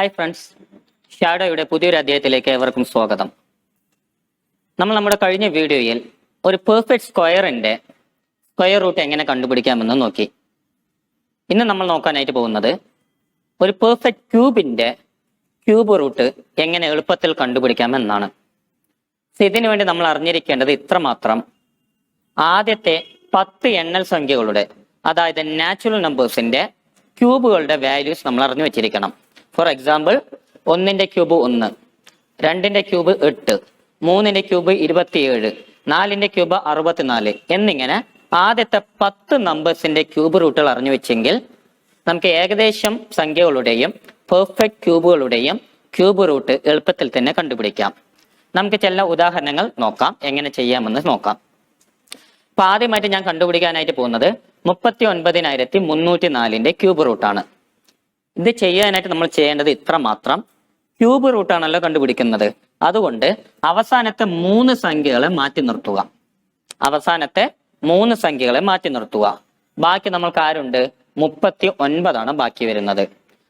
Hi friends ഷാഡോയുടെ പുതിയൊരു അധ്യായത്തിലേക്ക് ഏവർക്കും സ്വാഗതം. നമ്മൾ നമ്മുടെ കഴിഞ്ഞ വീഡിയോയിൽ ഒരു പെർഫെക്റ്റ് സ്ക്വയറിന്റെ സ്ക്വയർ റൂട്ട് എങ്ങനെ കണ്ടുപിടിക്കാമെന്ന് നോക്കി. ഇന്ന് നമ്മൾ നോക്കാനായിട്ട് പോകുന്നത് ഒരു പെർഫെക്റ്റ് ക്യൂബിന്റെ ക്യൂബ് റൂട്ട് എങ്ങനെ എളുപ്പത്തിൽ കണ്ടുപിടിക്കാമെന്നാണ്. ഇതിനു വേണ്ടി നമ്മൾ അറിഞ്ഞിരിക്കേണ്ടത് ഇത്രമാത്രം ആദ്യത്തെ പത്ത് എണ്ണൽ സംഖ്യകളുടെ അതായത് നാച്ചുറൽ നമ്പേഴ്സിന്റെ ക്യൂബുകളുടെ വാല്യൂസ് നമ്മൾ അറിഞ്ഞു വെച്ചിരിക്കണം. ഫോർ എക്സാമ്പിൾ ഒന്നിന്റെ ക്യൂബ് ഒന്ന് രണ്ടിന്റെ ക്യൂബ് എട്ട് മൂന്നിന്റെ ക്യൂബ് ഇരുപത്തിയേഴ് നാലിന്റെ ക്യൂബ് അറുപത്തിനാല് എന്നിങ്ങനെ ആദ്യത്തെ പത്ത് നമ്പേഴ്സിന്റെ ക്യൂബ് റൂട്ടുകൾ അറിഞ്ഞു വെച്ചെങ്കിൽ നമുക്ക് ഏകദേശം സംഖ്യകളുടെയും പെർഫെക്റ്റ് ക്യൂബുകളുടെയും ക്യൂബ് റൂട്ട് എളുപ്പത്തിൽ തന്നെ കണ്ടുപിടിക്കാം. നമുക്ക് ചില ഉദാഹരണങ്ങൾ നോക്കാം. എങ്ങനെ ചെയ്യാമെന്ന് നോക്കാം. അപ്പൊ ആദ്യമായിട്ട് ഞാൻ കണ്ടുപിടിക്കാനായിട്ട് പോകുന്നത് മുപ്പത്തി ഒൻപതിനായിരത്തി മുന്നൂറ്റി നാലിന്റെ ക്യൂബ് റൂട്ടാണ് ഇത് ചെയ്യാനായിട്ട് നമ്മൾ ചെയ്യേണ്ടത് ഇത്ര മാത്രം. ക്യൂബ് റൂട്ടാണല്ലോ കണ്ടുപിടിക്കുന്നത്. അതുകൊണ്ട് അവസാനത്തെ മൂന്ന് സംഖ്യകളെ മാറ്റി നിർത്തുക. അവസാനത്തെ മൂന്ന് സംഖ്യകളെ മാറ്റി നിർത്തുക. ബാക്കി നമ്മൾക്ക് ആരുണ്ട്? മുപ്പത്തി ഒൻപതാണ് ബാക്കി വരുന്നത്.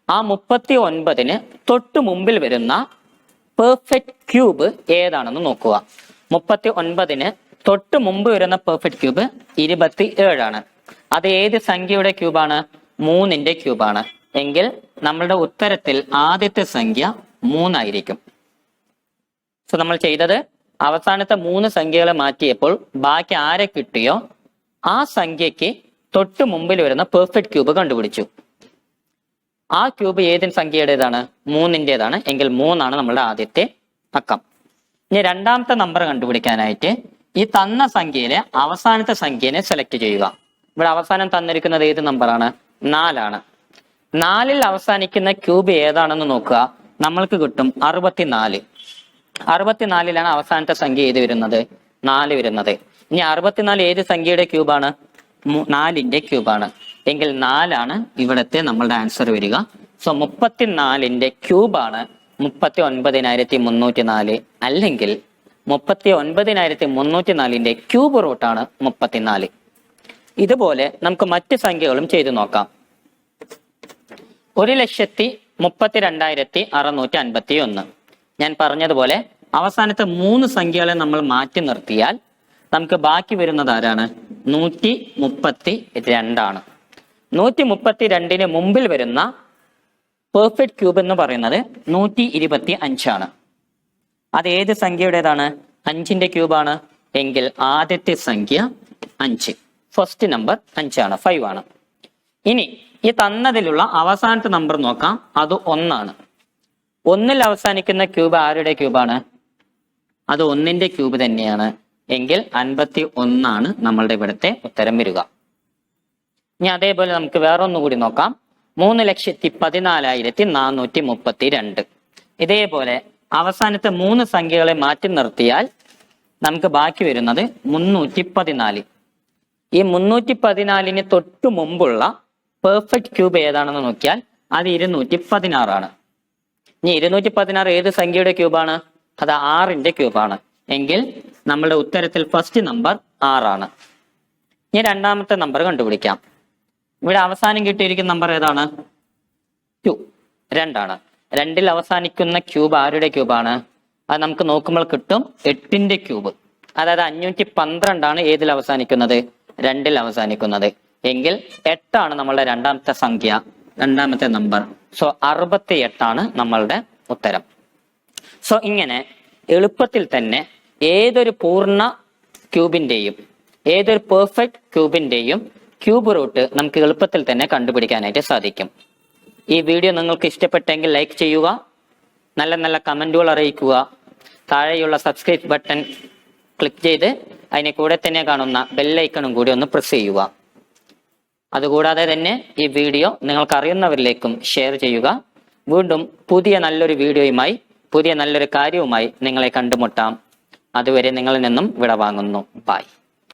ആ മുപ്പത്തി ഒൻപതിന് തൊട്ടു മുമ്പിൽ വരുന്ന പെർഫെക്റ്റ് ക്യൂബ് ഏതാണെന്ന് നോക്കുക. മുപ്പത്തി ഒൻപതിന് തൊട്ട് മുമ്പ് വരുന്ന പെർഫെക്റ്റ് ക്യൂബ് ഇരുപത്തി ഏഴാണ് അത് ഏത് സംഖ്യയുടെ ക്യൂബാണ് മൂന്നിന്റെ ക്യൂബാണ് എങ്കിൽ നമ്മളുടെ ഉത്തരത്തിൽ ആദ്യത്തെ സംഖ്യ മൂന്നായിരിക്കും. സോ നമ്മൾ ചെയ്തത് അവസാനത്തെ മൂന്ന് സംഖ്യകളെ മാറ്റിയപ്പോൾ ബാക്കി ആരെ കിട്ടിയോ? ആ സംഖ്യക്ക് തൊട്ട് മുമ്പിൽ വരുന്ന പെർഫെക്റ്റ് ക്യൂബ് കണ്ടുപിടിച്ചു. ആ ക്യൂബ് ഏതിൻ സംഖ്യയുടേതാണ്? മൂന്നിന്റെതാണ് എങ്കിൽ മൂന്നാണ് നമ്മളുടെ ആദ്യത്തെ അക്കം ഇനി രണ്ടാമത്തെ നമ്പർ കണ്ടുപിടിക്കാനായിട്ട് ഈ തന്ന സംഖ്യയിലെ അവസാനത്തെ സംഖ്യനെ സെലക്ട് ചെയ്യുക. ഇവിടെ അവസാനം തന്നിരിക്കുന്നത് ഏത് നമ്പറാണ് നാലാണ്. നാലിൽ അവസാനിക്കുന്ന ക്യൂബ് ഏതാണെന്ന് നോക്കുക. നമ്മൾക്ക് കിട്ടും അറുപത്തിനാല്. അറുപത്തിനാലിലാണ് അവസാനത്തെ സംഖ്യ ഏത് വരുന്നത്? നാല് വരുന്നത്. ഇനി അറുപത്തിനാല് ഏത് സംഖ്യയുടെ ക്യൂബാണ്? നാലിന്റെ ക്യൂബാണ്. എങ്കിൽ നാലാണ് ഇവിടത്തെ നമ്മളുടെ ആൻസർ വരിക. സോ മുപ്പത്തിനാലിന്റെ ക്യൂബാണ് മുപ്പത്തി ഒൻപതിനായിരത്തി മുന്നൂറ്റി നാല് അല്ലെങ്കിൽ മുപ്പത്തി ഒൻപതിനായിരത്തി മുന്നൂറ്റി നാലിന്റെ ക്യൂബ് റൂട്ടാണ് മുപ്പത്തിനാല്. ഇതുപോലെ നമുക്ക് മറ്റ് സംഖ്യകളും ചെയ്തു നോക്കാം. ഒരു ലക്ഷത്തി മുപ്പത്തി രണ്ടായിരത്തി അറുന്നൂറ്റി അൻപത്തി ഒന്ന് ഞാൻ പറഞ്ഞതുപോലെ അവസാനത്തെ മൂന്ന് സംഖ്യകളെ നമ്മൾ മാറ്റി നിർത്തിയാൽ നമുക്ക് ബാക്കി വരുന്നത് ആരാണ്? നൂറ്റി മുപ്പത്തി രണ്ടാണ് നൂറ്റി മുപ്പത്തി രണ്ടിന് മുമ്പിൽ വരുന്ന പെർഫെക്റ്റ് ക്യൂബ് എന്ന് പറയുന്നത് നൂറ്റി ഇരുപത്തി അഞ്ചാണ് അത് ഏത് സംഖ്യയുടേതാണ്? അഞ്ചിന്റെ ക്യൂബാണ്. എങ്കിൽ ആദ്യത്തെ സംഖ്യ അഞ്ച്. ഫസ്റ്റ് നമ്പർ അഞ്ചാണ്. ഫൈവ് ആണ്. ഇനി ഈ തന്നതിലുള്ള അവസാനത്തെ നമ്പർ നോക്കാം. അത് ഒന്നാണ്. ഒന്നിൽ അവസാനിക്കുന്ന ക്യൂബ് ആരുടെ ക്യൂബാണ് അത് ഒന്നിന്റെ ക്യൂബ് തന്നെയാണ്. എങ്കിൽ അൻപത്തി ഒന്നാണ് നമ്മളുടെ ഇവിടുത്തെ ഉത്തരം വരിക. ഇനി അതേപോലെ നമുക്ക് വേറെ ഒന്നുകൂടി നോക്കാം. മൂന്ന് ലക്ഷത്തി പതിനാലായിരത്തി നാനൂറ്റി മുപ്പത്തി രണ്ട് ഇതേപോലെ അവസാനത്തെ മൂന്ന് സംഖ്യകളെ മാറ്റി നിർത്തിയാൽ നമുക്ക് ബാക്കി വരുന്നത് മുന്നൂറ്റി പതിനാല്. ഈ മുന്നൂറ്റി പതിനാലിന് തൊട്ടു മുമ്പുള്ള പെർഫെക്റ്റ് ക്യൂബ് ഏതാണെന്ന് നോക്കിയാൽ അത് ഇരുന്നൂറ്റി പതിനാറാണ് ഇനി ഇരുന്നൂറ്റി പതിനാറ് ഏത് സംഖ്യയുടെ ക്യൂബാണ് അത് ആറിന്റെ ക്യൂബാണ് എങ്കിൽ നമ്മളുടെ ഉത്തരത്തിൽ ഫസ്റ്റ് നമ്പർ ആറാണ്. ഇനി രണ്ടാമത്തെ നമ്പർ കണ്ടുപിടിക്കാം. ഇവിടെ അവസാനം കിട്ടിയിരിക്കുന്ന നമ്പർ ഏതാണ്? ടു രണ്ടാണ്. രണ്ടിൽ അവസാനിക്കുന്ന ക്യൂബ് ആരുടെ ക്യൂബാണ് അത് നമുക്ക് നോക്കുമ്പോൾ കിട്ടും എട്ടിന്റെ ക്യൂബ് അതായത് അഞ്ഞൂറ്റി പന്ത്രണ്ടാണ് ഏതിൽ അവസാനിക്കുന്നത്? രണ്ടിൽ അവസാനിക്കുന്നത്. എങ്കിൽ എട്ടാണ് നമ്മളുടെ രണ്ടാമത്തെ സംഖ്യ രണ്ടാമത്തെ നമ്പർ സോ അറുപത്തി എട്ടാണ് നമ്മളുടെ ഉത്തരം. സോ ഇങ്ങനെ എളുപ്പത്തിൽ തന്നെ ഏതൊരു പൂർണ ക്യൂബിന്റെയും ഏതൊരു പെർഫെക്റ്റ് ക്യൂബിന്റെയും ക്യൂബ് റൂട്ട് നമുക്ക് എളുപ്പത്തിൽ തന്നെ കണ്ടുപിടിക്കാനായിട്ട് സാധിക്കും. ഈ വീഡിയോ നിങ്ങൾക്ക് ഇഷ്ടപ്പെട്ടെങ്കിൽ ലൈക്ക് ചെയ്യുക നല്ല നല്ല കമന്റുകൾ അറിയിക്കുക താഴെയുള്ള സബ്സ്ക്രൈബ് ബട്ടൺ ക്ലിക്ക് ചെയ്ത് അതിനെ കൂടെ തന്നെ കാണുന്ന ബെല്ലൈക്കണും കൂടി ഒന്ന് പ്രസ് ചെയ്യുക. അതുകൂടാതെ തന്നെ ഈ വീഡിയോ നിങ്ങൾക്ക് അറിയുന്നവരിലേക്കും ഷെയർ ചെയ്യുക. വീണ്ടും പുതിയ നല്ലൊരു വീഡിയോയുമായി പുതിയ നല്ലൊരു കാര്യവുമായി നിങ്ങളെ കണ്ടുമുട്ടാം. അതുവരെ നിങ്ങളിൽ നിന്നും വിടവാങ്ങുന്നു. ബൈ.